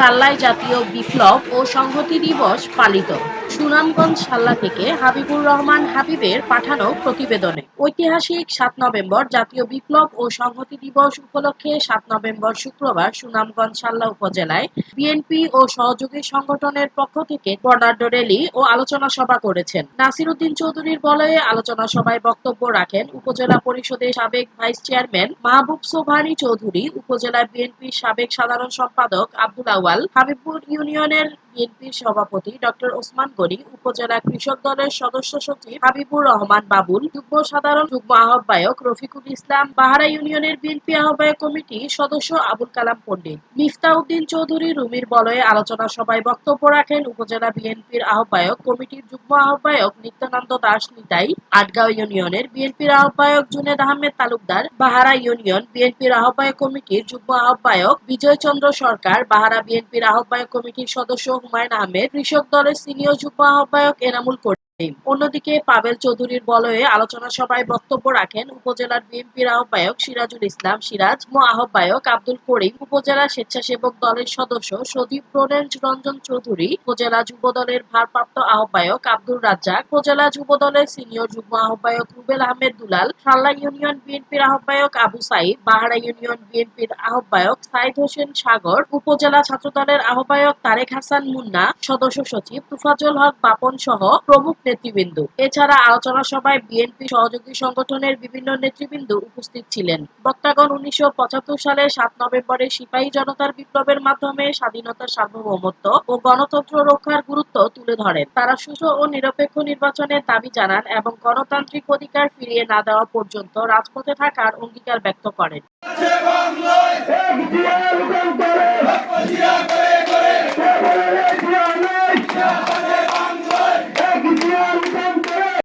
সাল্লায় জাতীয় বিপ্লব ও সংহতি দিবস পালিত। সুনামগঞ্জ সাল্লা থেকে হাবিবুর রহমান হাবিবের পাঠানো প্রতিবেদনে। ঐতিহাসিক সাত নভেম্বর জাতীয় বিপ্লব ও সংহতি দিবস উপলক্ষে সাত নভেম্বর শুক্রবার সুনামগঞ্জ সাল্লা উপজেলায় বিএনপি ও সহযোগী সংগঠনের পক্ষ থেকে বর্ণাঢ্য র্যালি ও আলোচনা সভা করেছেন। নাসিরউদ্দিন চৌধুরীর বলয়ে আলোচনা সভায় বক্তব্য রাখেন উপজেলা পরিষদের সাবেক ভাইস চেয়ারম্যান মাহবুব সোভানি চৌধুরী, উপজেলা বিএনপির সাবেক সাধারণ সম্পাদক আব্দুল আওয়াল হাবিবপুর ইউনিয়নের বিএনপির সভাপতি ডক্টর ওসমান গনি, উপজেলা কৃষক দলের সদস্য সচিব হাবিবুর রহমান বাবুল, যুগ্ম সাধারণ যুগ্ম আহ্বায়ক রফিকুল ইসলাম, বাহারা ইউনিয়নের বিএনপি আহ্বায়ক কমিটি সদস্য আবুল কালাম পণ্ডিত মিফতাউদ্দিন চৌধুরী রুমির বলয়ে আলোচনা সভায় বক্তব্য রাখেন উপজেলা বিএনপির আহ্বায়ক কমিটির যুগ্ম আহ্বায়ক নিত্যানন্দ দাস নিতাই, আটগাঁও ইউনিয়নের বিএনপির আহ্বায়ক জুনেদ আহমেদ তালুকদার, বাহারা ইউনিয়ন বিএনপির আহ্বায়ক কমিটির যুগ্ম আহ্বায়ক বিজয় চন্দ্র সরকার, বাহারা বিএনপির আহ্বায়ক কমিটির সদস্য হুমায়ুন আহমেদ কৃষক দলের সিনিয়র যুগ্ম আহ্বায়ক এনামুল অন্যদিকে পাবেল চৌধুরীর বলয়ে আলোচনা সভায় বক্তব্য রাখেন উপজেলার বিএনপির আহ্বায়ক সিরাজুল ইসলাম, সিরাজ ম আহ্বায়ক আব্দুল করিম, উপজেলা স্বেচ্ছাসেবক দলের সদস্য সদীপ প্রণেঞ্জ রঞ্জন চৌধুরী, উপজেলা যুব দলের ভারপ্রাপ্ত আহ্বায়ক আব্দুল রাজ্জাক, উপজেলা যুব দলের সিনিয়র যুগ্ম আহ্বায়ক রুবেল আহমেদ দুলাল খাল্লা ইউনিয়ন বিএনপির আহ্বায়ক আবু সাইদ, বাহারা ইউনিয়ন বিএনপির আহ্বায়ক সাইদ হোসেন সাগর, উপজেলা ছাত্রদলের আহ্বায়ক তারেক হাসান মুন্না, সদস্য সচিব তুফাজুল হক বাপন সহ প্রমুখ নেতৃবৃন্দ। এছাড়া আলোচনা সভায় বিএনপি সহযোগী সংগঠনের বিভিন্ন নেতৃবৃন্দ উপস্থিত ছিলেন। বক্তাগণ উনিশশো সালে সাত নভেম্বরে সিপাহী জনতার বিপ্লবের মাধ্যমে স্বাধীনতার সার্বভৌমত্ব ও গণতন্ত্র রক্ষার গুরুত্ব তুলে ধরেন। তারা সুষ্ঠু ও নিরপেক্ষ নির্বাচনের দাবি জানান এবং গণতান্ত্রিক অধিকার ফিরিয়ে না দেওয়া পর্যন্ত রাজপথে থাকার অঙ্গীকার ব্যক্ত করেন।